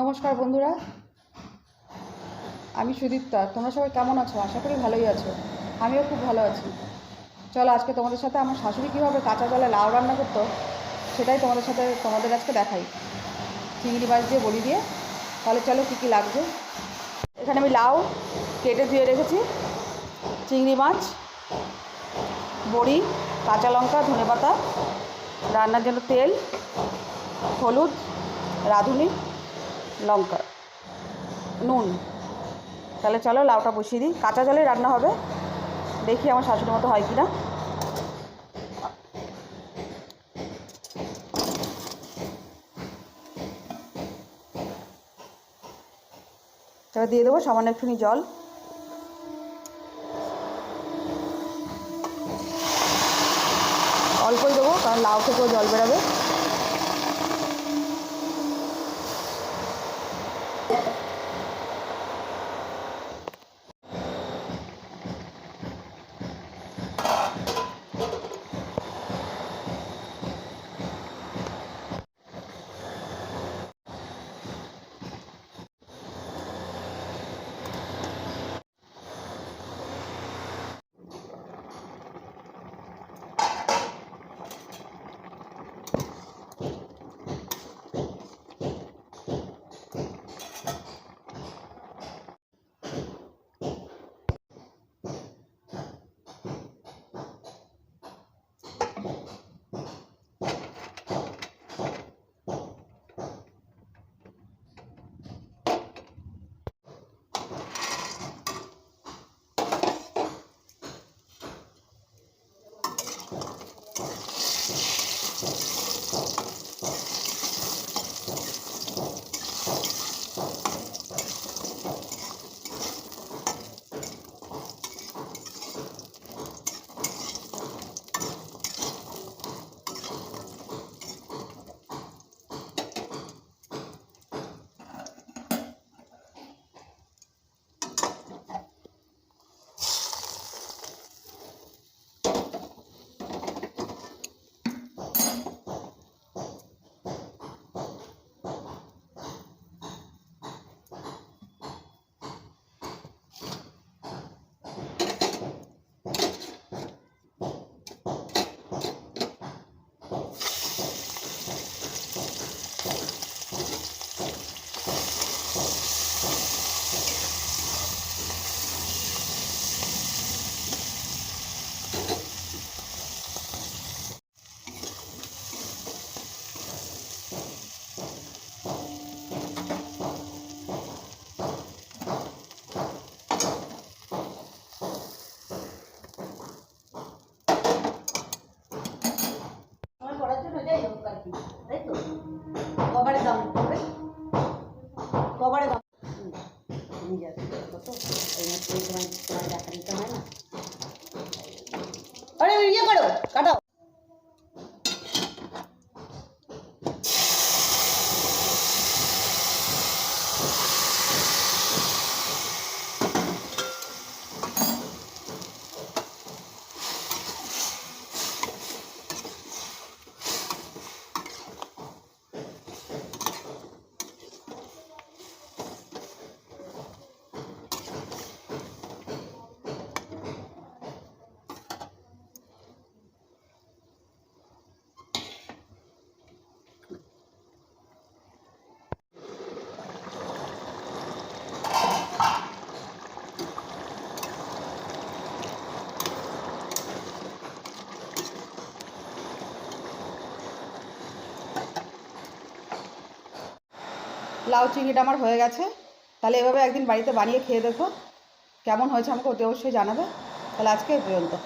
নমস্কার বন্ধুরা। আমি সুদীপ্তা। তোমরা সবাই কেমন আছো? আশা করি ভালোই আছো। আমিও খুব ভালো আছি। চলো, আজকে তোমাদের সাথে আমার শাশুড়ি কীভাবে কাঁচা জলে লাউ রান্না করতো, সেটাই তোমাদের সাথে তোমাদের আজকে দেখাই। চিংড়ি মাছ দিয়ে, বড়ি দিয়ে। তাহলে চলো কী কী লাগছে। এখানে আমি লাউ কেটে ধুয়ে রেখেছি। চিংড়ি মাছ, বড়ি, কাঁচা লঙ্কা ধনে পাতা রান্নার জন্য তেল, হলুদ, রাঁধুনি। লঙ্কা, নুন। তাহলে চলো লাউটা বসিয়ে দিই। কাঁচা জলে রান্না হবে। দেখি আমার শাশুড়ির মতো হয় কি না এবার দিয়ে দেবো সামান্য একটুখানি জল। অল্পই দেবো, কারণ লাউ থেকেও জল বেরোবে। comillas, লাউ চিংড়িটা আমার হয়ে গেছে। তাহলে এভাবে একদিন বাড়িতে বানিয়ে খেয়ে দেখো। কেমন হয়েছে আমাকে অতি অবশ্যই জানাবে। তাহলে আজকে পর্যন্ত।